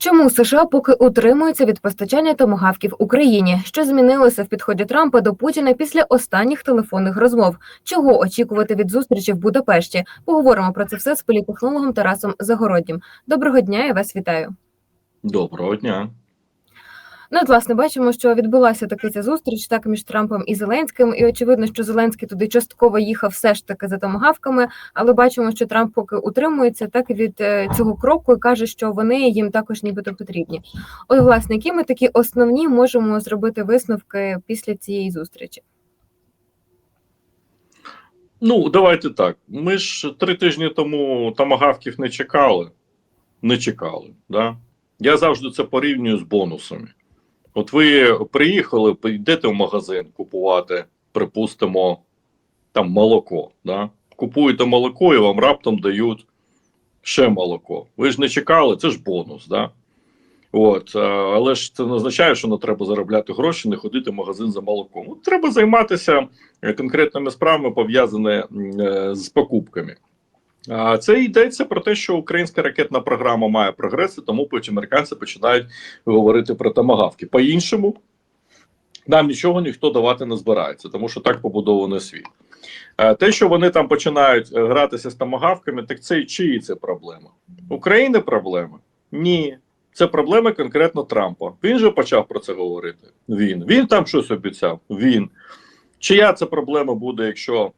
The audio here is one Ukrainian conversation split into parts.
Чому США поки утримуються від постачання томагавків Україні? Що змінилося в підході Трампа до Путіна після останніх телефонних розмов? Чого очікувати від зустрічі в Будапешті? Поговоримо про це все з політехнологом Тарасом Загороднім. Доброго дня, я вас вітаю. Доброго дня. Ну, от, власне, бачимо, що відбулася таки ця зустріч так між Трампом і Зеленським, і очевидно, що Зеленський туди частково їхав все ж таки за томагавками, але бачимо, що Трамп поки утримується так від е, цього кроку і каже, що вони їм також нібито потрібні. От, власне, які ми такі основні можемо зробити висновки після цієї зустрічі? Ну, давайте так. Ми ж три тижні тому тамагавків не чекали. Не чекали. Да? Я завжди це порівнюю з бонусами. От ви приїхали, йдете в магазин купувати, припустимо, там молоко. Да? Купуєте молоко і вам раптом дають ще молоко. Ви ж не чекали, це ж бонус. Да? От, але ж це не означає, що не треба заробляти гроші, не ходити в магазин за молоком. От Треба займатися е, конкретними справами, пов'язаними е, з покупками. Це йдеться про те, що українська ракетна програма має прогреси, тому потім американці починають говорити про томагавки. По-іншому нам нічого ніхто давати не збирається, тому що так побудований світ. Те, що вони там починають е, гратися з томагавками, так це чиї це проблема? України проблема? Ні. Це проблема конкретно Трампа. Він же почав про це говорити. Він. Він там щось обіцяв. Він. Чия це проблема буде, якщо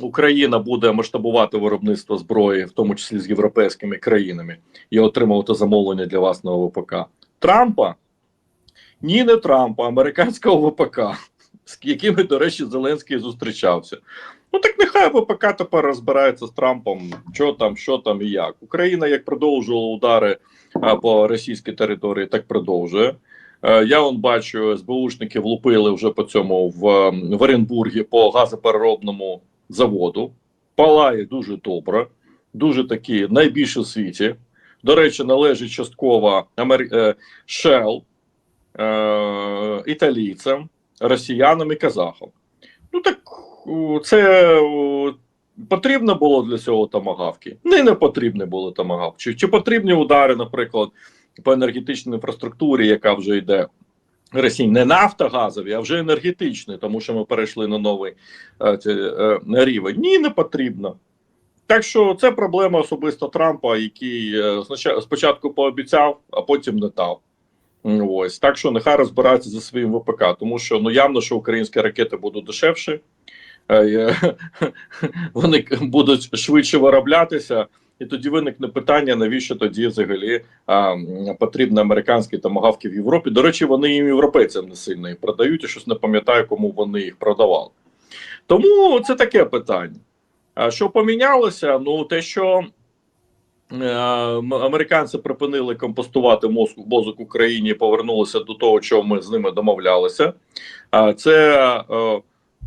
Україна буде масштабувати виробництво зброї, в тому числі з європейськими країнами, і отримувати замовлення для власного ВПК? Трампа? Ні, не Трампа, американського ВПК, з якими, до речі, Зеленський зустрічався. Ну так нехай ВПК тепер розбирається з Трампом, що там, що там і як. Україна як продовжувала удари по російській території, так продовжує. Е, Я он бачу, СБУшники влупили вже по цьому в, ем, в Оренбургі по газопереробному заводу. Палає дуже добре, дуже такі найбільші в світі. До речі, належить частково е, Shell, е, італійцям, росіянам і казахам. Ну так це потрібно було для цього томагавки? Не, не потрібні були томагавки. Чи, чи потрібні удари, наприклад, по енергетичній інфраструктурі, яка вже йде Росії, не нафтогазові, а вже енергетичні, тому що ми перейшли на новий е, е, рівень. Ні, не потрібно. Так що це проблема особисто Трампа, який е, спочатку пообіцяв, а потім не дав. Ось так що нехай розбирається зі своїм ВПК, тому що ну явно, що українські ракети будуть дешевші, е, вони будуть швидше вироблятися, і тоді виникне питання, навіщо тоді взагалі а, потрібні американські томагавки в Європі. До речі, вони їм європейцям не сильно їх продають, і щось не пам'ятаю, кому вони їх продавали. Тому це таке питання. А що помінялося? Ну, те, що е, американці припинили компостувати мозок, мозок Україні і повернулися до того, чого ми з ними домовлялися. А це е,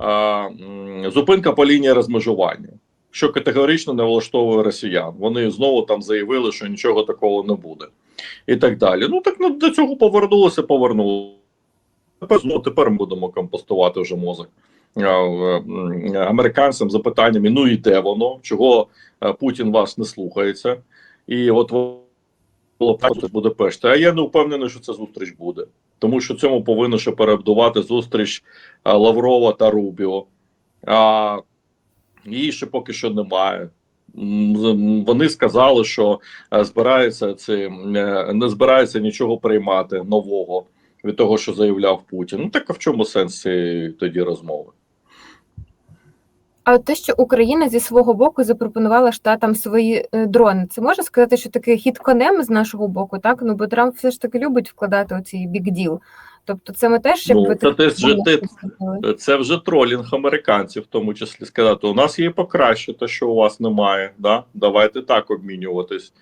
е, зупинка по лінії розмежування, що категорично не влаштовує росіян. Вони знову там заявили, що нічого такого не буде, і так далі. Ну так ну, до цього повернулося, повернулося. Тепер, ну, тепер ми будемо компостувати вже мозок американцям за питаннями: ну і де воно? Чого е, Путін вас не слухається? І от просто Будапешті. А я не впевнений, що ця зустріч буде, тому що цьому повинно ще перебудувати зустріч е, Лаврова та Рубіо. А її ще поки що немає. Вони сказали, що е, збирається це не збирається нічого приймати нового від того, що заявляв Путін. Ну так а в чому сенс тоді розмови? А те, що Україна зі свого боку запропонувала штатам свої е, дрони, це можна сказати, що таке хід конем з нашого боку, так? Ну бо Трамп все ж таки любить вкладати оцій бік діл. Тобто, це ми теж Ну, це теж же бонуси ти- Це вже тролінг американців, в тому числі сказати: у нас є покраще, те, що у вас немає. Да? Давайте так обмінюватись.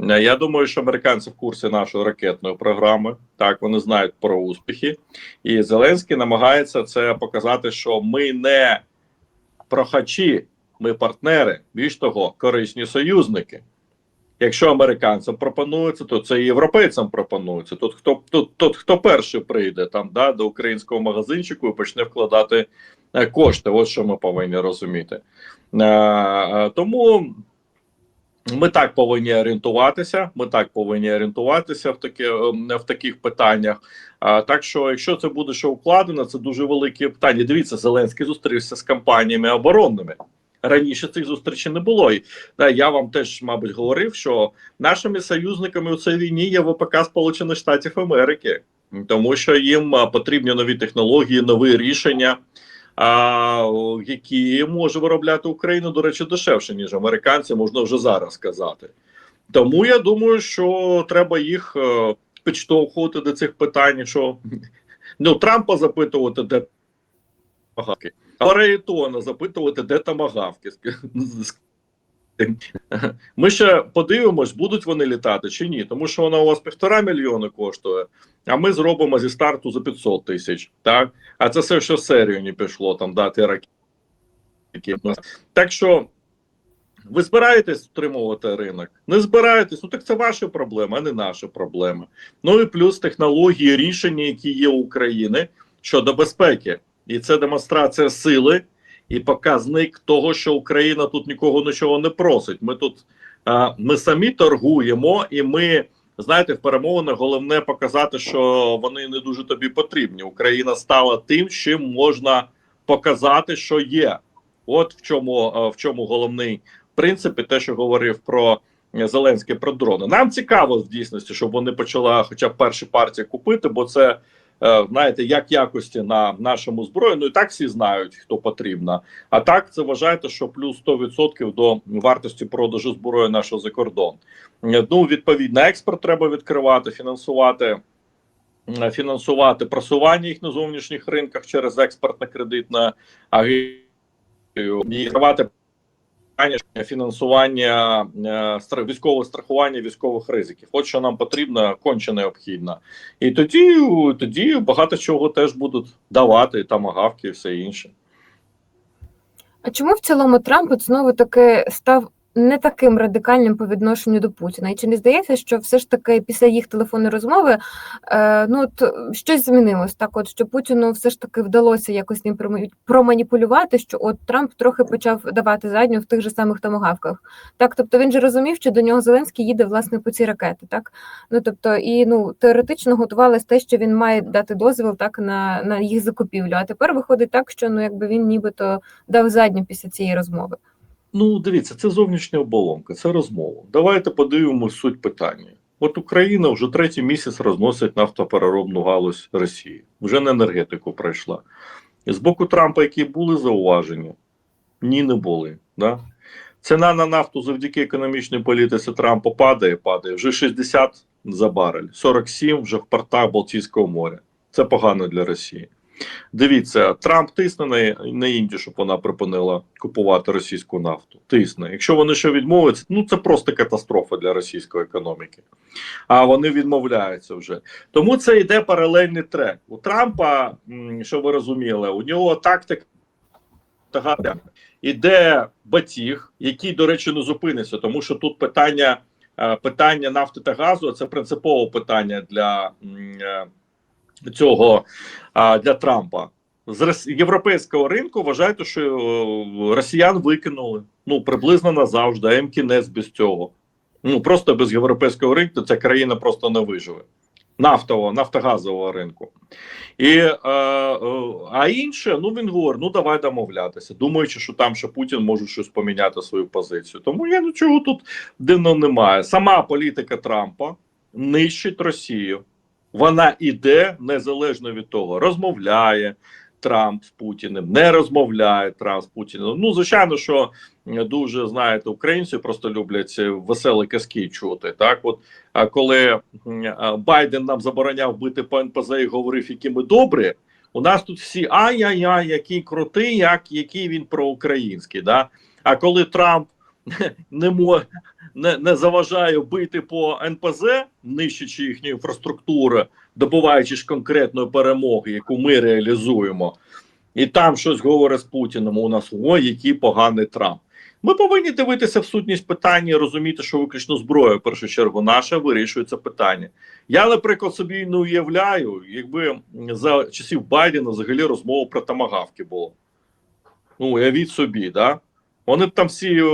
Е, Я думаю, що американці в курсі нашої ракетної програми. Так, вони знають про успіхи, і Зеленський намагається це показати, що ми не прохачі, ми партнери. Більш того, корисні союзники. Якщо американцям пропонується, то це і європейцям пропонується. Тут хто тут, тут хто перший прийде там да, до українського магазинчику і почне вкладати е, кошти. Ось що ми повинні розуміти. Е, е, тому Ми так повинні орієнтуватися. Ми так повинні орієнтуватися в такі, е, в таких питаннях. А, так що, якщо це буде ще укладено, це дуже велике питання. Дивіться, Зеленський зустрівся з компаніями оборонними. Раніше цих зустрічей не було. І да, я вам теж, мабуть, говорив, що нашими союзниками у цій війні є ВПК Сполучених Штатів Америки, тому що їм потрібні нові технології, нові рішення, а, які може виробляти Україна, до речі, дешевше, ніж американці, можна вже зараз сказати. Тому я думаю, що треба їх е, підштовхувати до цих питань, що ну, Трампа запитувати, де тамагавки, а Рейтона запитувати, де тамагавки. Ми ще подивимось, будуть вони літати чи ні, тому що вона у вас півтора мільйони коштує, а ми зробимо зі старту за 500 тисяч. Так? А це все, що серію не пішло, там дати ракети. Так що ви збираєтесь стримувати ринок? Не збираєтесь, ну так це ваші проблеми, а не наші проблеми. Ну і плюс технології, рішення, які є у України щодо безпеки. І це демонстрація сили і показник того, що Україна тут нікого нічого не просить. Ми тут а, ми самі торгуємо, і ми знаєте, в перемовинах головне показати, що вони не дуже тобі потрібні. Україна стала тим, чим можна показати, що є. От в чому в чому головний принцип, і те, що говорив про е, Зеленський про дрони. Нам цікаво в дійсності, щоб вони почали, хоча б перші партії купити, бо це. Е, Знаєте, як якості на нашому зброї, ну і так всі знають, хто потрібна. А так це вважайте, що плюс 100% до вартості продажу зброї нашого за кордон. Е, Ну, відповідно, експорт треба відкривати, фінансувати, е, фінансувати просування їх на зовнішніх ринках через експортно-кредитне агентство і відкривати питання фінансування е, військового страхування військових ризиків. От що нам потрібно, конче необхідно. І тоді, тоді багато чого теж будуть давати, там агавки і все інше. А чому в цілому Трамп от знову таки став не таким радикальним по відношенню до Путіна? І чи не здається, що все ж таки після їх телефонної розмови е, ну от щось змінилось? Так, от що Путіну все ж таки вдалося якось ним прома- проманіпулювати, що от Трамп трохи почав давати задню в тих же самих томагавках. Так, тобто він же розумів, що до нього Зеленський їде власне по ці ракети, так ну тобто, і ну теоретично готувалось те, що він має дати дозвіл так на, на їх закупівлю. А тепер виходить так, що ну якби він нібито дав задню після цієї розмови. Ну, дивіться, це зовнішня оболонка, це розмова. Давайте подивимось суть питання. От Україна вже третій місяць розносить нафтопереробну галузь Росії. Вже на енергетику пройшла. І з боку Трампа, які були зауваження, ні, не були. Да? Ціна на нафту завдяки економічній політиці Трампа падає, падає. Вже 60 за барель, 47 вже в портах Балтійського моря. Це погано для Росії. Дивіться, Трамп тисне на, на Індію, щоб вона припинила купувати російську нафту. Тисне. Якщо вони ще відмовляться, ну це просто катастрофа для російської економіки. А вони відмовляються вже. Тому це йде паралельний трек. У Трампа, що ви розуміли, у нього тактика. Іде батіг, який, до речі, не зупиниться, тому що тут питання, е, питання нафти та газу це принципове питання для е, цього для Трампа. З європейського ринку вважаєте, що росіян викинули ну приблизно назавжди, а їм кінець без цього. Ну просто без європейського ринку ця країна просто не виживе. Нафтового, нафтогазового ринку. І, е, е, а інше, ну він говорить: ну давай домовлятися, думаючи, що там ще Путін може щось поміняти свою позицію. Тому я нічого тут дивного немає. Сама політика Трампа нищить Росію. Вона іде незалежно від того, розмовляє Трамп з Путіним, не розмовляє Трамп з Путіним. Ну, звичайно, що дуже знаєте, українці просто люблять веселі казки чути. Так, от коли Байден нам забороняв бити по НПЗ і говорив, які ми добрі. У нас тут всі ай-яй-яй, який крутий, як який він проукраїнський. Да? А коли Трамп не не, не заважає бити по НПЗ, нищачи їхню інфраструктуру, добуваючи ж конкретної перемоги, яку ми реалізуємо, і там щось говорить з Путіним. У нас ой, який поганий Трамп. Ми повинні дивитися в сутність питання, розуміти, що виключно зброя, в першу чергу, наша вирішує це питання. Я, наприклад, собі не уявляю, якби за часів Байдена взагалі розмова про тамагавки було. Ну, уявіть собі, да? Вони б там всі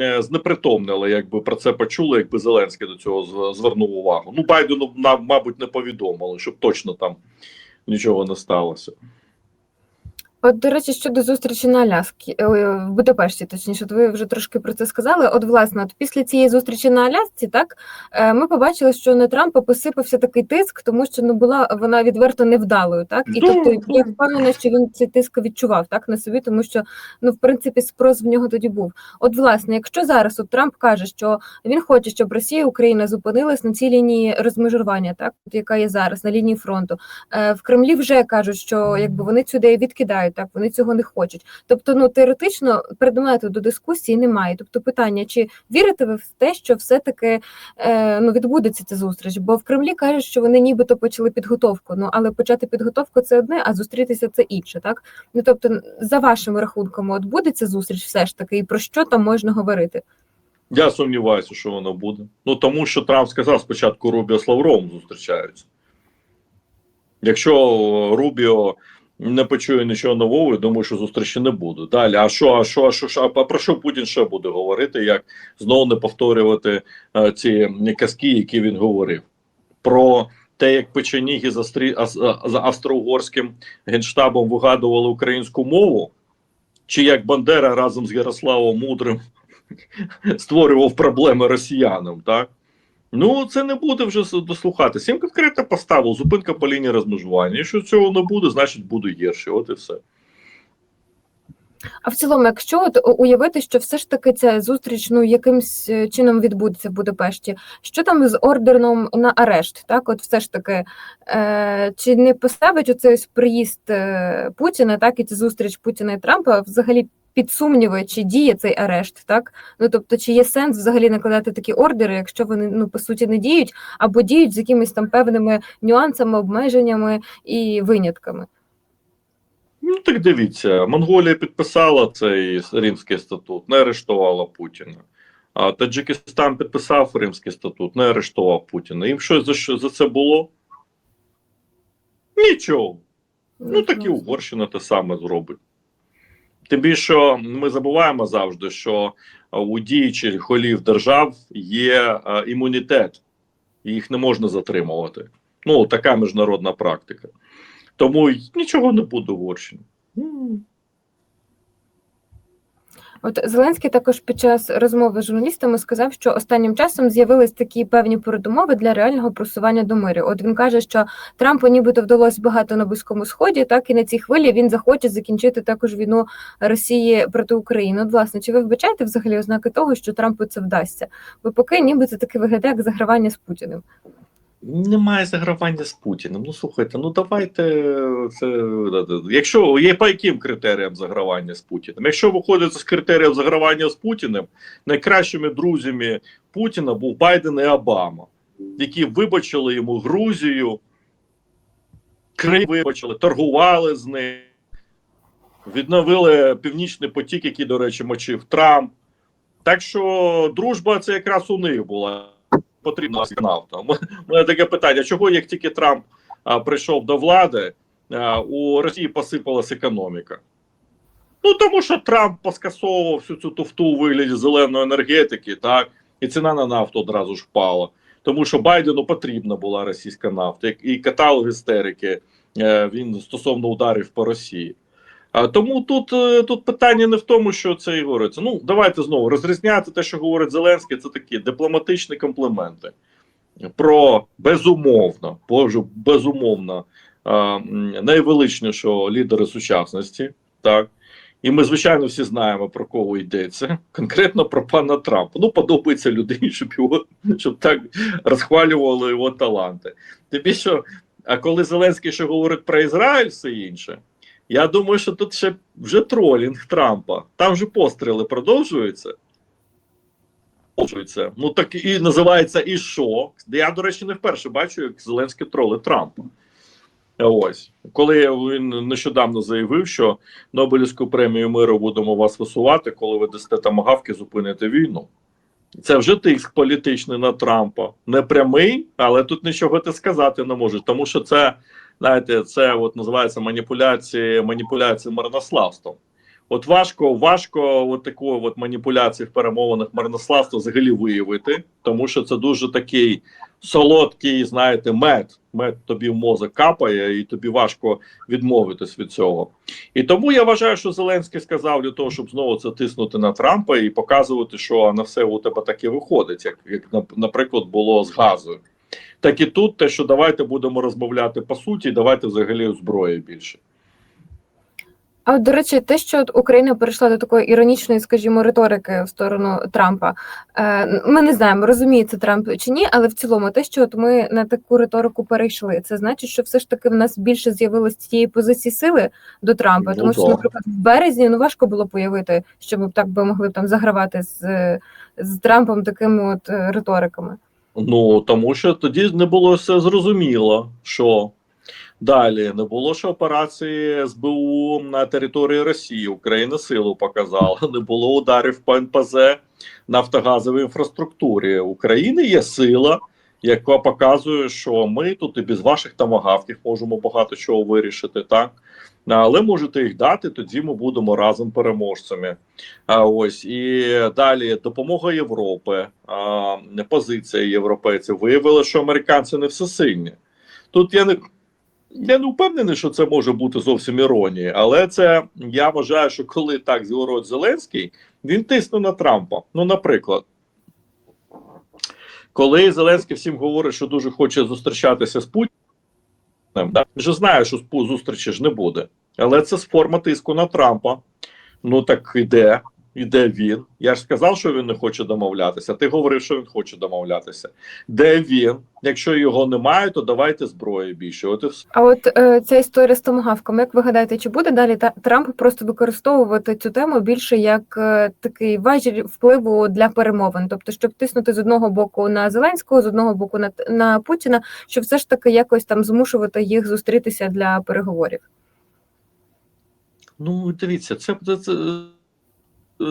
е, знепритомнили, якби про це почули, якби Зеленський до цього звернув увагу. Ну, Байдену, мабуть, не повідомили, щоб точно там нічого не сталося. От, до речі, щодо зустрічі на Аляскі, е, в Будапешті, точніше, от ви вже трошки про це сказали. От, власне, от після цієї зустрічі на Алясці, так е, ми побачили, що на Трампа посипався такий тиск, тому що ну була вона відверто невдалою, так і тобто я впевнена, що він цей тиск відчував так на собі, тому що ну в принципі спрос в нього тоді був. От, власне, якщо зараз от Трамп каже, що він хоче, щоб Росія і Україна зупинилась на цій лінії розмежування, так от яка є зараз на лінії фронту. Е, в Кремлі вже кажуть, що якби вони цю ідею відкидають, так вони цього не хочуть. Тобто, ну теоретично предмету до дискусії немає. Тобто, питання, чи вірите ви в те, що все-таки е, ну відбудеться ця зустріч? Бо в Кремлі кажуть, що вони нібито почали підготовку. Ну але почати підготовку це одне, а зустрітися це інше, так ну тобто, за вашими рахунками, от буде зустріч, все ж таки, і про що там можна говорити? Я сумніваюся, що воно буде. Ну тому що Трамп сказав спочатку Рубіо з Лавровим зустрічаються. Якщо Рубіо не почує нічого нового, я думаю, що зустрічі не буде. Далі, а що, а що, а що, а про що Путін ще буде говорити, як знову не повторювати е, ці казки, які він говорив? Про те, як печеніги а- за австро-угорським генштабом вигадували українську мову, чи як Бандера разом з Ярославом Мудрим створював проблеми росіянам, так? Ну, це не буде вже с- дослухатися. Їм конкретно поставив зупинка по лінії розмежування. Якщо цього не буде, значить буде гірше. От і все. А в цілому, якщо от уявити, що все ж таки ця зустріч ну якимсь е, чином відбудеться в Будапешті, що там з ордером на арешт? Так, от все ж таки, е, чи не поставить оцей приїзд е, Путіна, так і ця зустріч Путіна і Трампа взагалі під сумніви, чи діє цей арешт, так? Ну тобто, чи є сенс взагалі накладати такі ордери, якщо вони ну по суті не діють, або діють з якимись там певними нюансами, обмеженнями і винятками? Ну так дивіться, Монголія підписала цей Римський статут, не арештувала Путіна. А Таджикистан підписав Римський статут, не арештував Путіна. Їм щось за, що- за це було? Нічого. Ну так і Угорщина те саме зробить. Тим більше ми забуваємо завжди, що у діючих голів держав є е, імунітет, і їх не можна затримувати. Ну, така міжнародна практика. Тому нічого не буде Угорщині. От Зеленський також під час розмови з журналістами сказав, що останнім часом з'явились такі певні передумови для реального просування до миру. От він каже, що Трампу нібито вдалося багато на близькому сході, так і на цій хвилі він захоче закінчити також війну Росії проти України. От, власне, чи ви вбачаєте взагалі ознаки того, що Трампу це вдасться? Бо поки ніби це таке виглядає як загравання з Путіним. Немає загравання з Путіним. Ну слухайте, ну давайте це. Якщо є по яким критеріям загравання з Путіним? Якщо виходить з критеріїв загравання з Путіним, найкращими друзями Путіна був Байден і Обама, які вибачили йому Грузію, Крим вибачили, торгували з ним, відновили Північний потік, який, до речі, мочив Трамп. Так що дружба це якраз у них була. Потрібна нафта. У мене таке питання: чого як тільки Трамп а, прийшов до влади, а, у Росії посипалась економіка? Ну тому що Трамп поскасовував всю цю туфту у вигляді зеленої енергетики, так, і ціна на нафту одразу ж впала. Тому що Байдену потрібна була російська нафта, і- і каталог істерики е, він стосовно ударів по Росії. Тому тут, е, тут питання не в тому, що це і говориться. Ну, давайте знову розрізняти те, що говорить Зеленський, це такі дипломатичні компліменти про безумовно, боже, безумовно найвеличнішого лідера сучасності. Так. І ми, звичайно, всі знаємо, про кого йдеться. Конкретно про пана Трампа. Ну, подобається людині, щоб його щоб так розхвалювали його таланти. Тим більше, а коли Зеленський ще говорить про Ізраїль, все інше. Я думаю, що тут ще вже тролінг Трампа. Там же постріли продовжуються. Продовжуються. Ну так і називається і що? Я, до речі, не вперше бачу, як Зеленський троли Трампа. Ось, коли він нещодавно заявив, що Нобелівську премію миру будемо вас висувати, коли ви дасте тамагавки, зупините війну. Це вже тиск політичний на Трампа. Не прямий, але тут нічого ти сказати не можеш, тому що це знаєте, це от називається маніпуляції, маніпуляції марнославством. От важко, важко от такої от маніпуляції в перемовинах марнославства взагалі виявити, тому що це дуже такий солодкий, знаєте, мед. Мед тобі в мозок капає, і тобі важко відмовитись від цього. І тому я вважаю, що Зеленський сказав для того, щоб знову це тиснути на Трампа і показувати, що на все у тебе таки виходить, як, як наприклад, було з газою. Так і тут те, що давайте будемо розмовляти по суті, давайте взагалі зброї більше. А до речі, те, що Україна перейшла до такої іронічної, скажімо, риторики в сторону Трампа. Е, ми не знаємо, розуміє це Трамп чи ні, але в цілому, те, що от ми на таку риторику перейшли, це значить, що все ж таки в нас більше з'явилось цієї позиції сили до Трампа. Ну, Тому що, наприклад, в березні ну важко було появити, що ми б так би могли там загравати з, з Трампом такими от е, риториками. Ну тому що тоді не було все зрозуміло, що далі не було ж операції СБУ на території Росії. Україна силу показала, не було ударів по НПЗ нафтогазовій інфраструктурі. України є сила, яка показує, що ми тут і без ваших тамагавків можемо багато чого вирішити, так. Але можете їх дати, тоді ми будемо разом переможцями. А ось і далі допомога Європи, а, позиція європейців виявила, що американці не всесильні. Тут я не. Я не впевнений, що це може бути зовсім іронія, але це я вважаю, що коли так зілород Зеленський, він тисне на Трампа. Ну, наприклад, коли Зеленський всім говорить, що дуже хоче зустрічатися з Путіним, да, вже знає, що зустрічі ж не буде. Але це з форма тиску на Трампа. Ну так іде, іде він. Я ж сказав, що він не хоче домовлятися. Ти говорив, що він хоче домовлятися. Де він? Якщо його немає, то давайте зброї більше. От і все. А от е, ця історія з томагавками, як ви гадаєте, чи буде далі та Трамп просто використовувати цю тему більше як е, такий важіль впливу для перемовин, тобто, щоб тиснути з одного боку на Зеленського, з одного боку на, на Путіна, щоб все ж таки якось там змушувати їх зустрітися для переговорів? Ну, дивіться, це, це, це,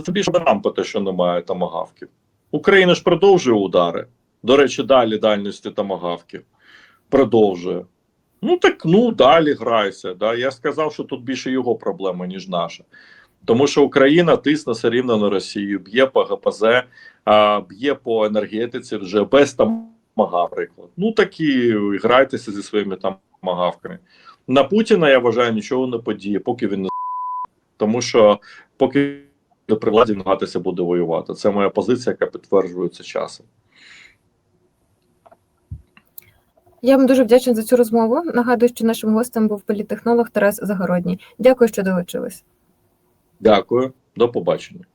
це більше Трампа те, що немає тамагавків. Україна ж продовжує удари. До речі, далі дальності тамагавків. Продовжує. Ну так ну далі грайся. Да? Я сказав, що тут більше його проблема, ніж наша. Тому що Україна тисне все рівно на Росію, б'є по ГПЗ, б'є по енергетиці вже без тамага, приклад. Ну так і грайтеся зі своїми тамагавками. На Путіна я вважаю, нічого не подіє, поки він не тому що поки при владі намагатися буде воювати. Це моя позиція, яка підтверджується часом. Я вам дуже вдячна за цю розмову. Нагадую, що нашим гостем був політехнолог Тарас Загородній. Дякую, що долучились. Дякую, до побачення.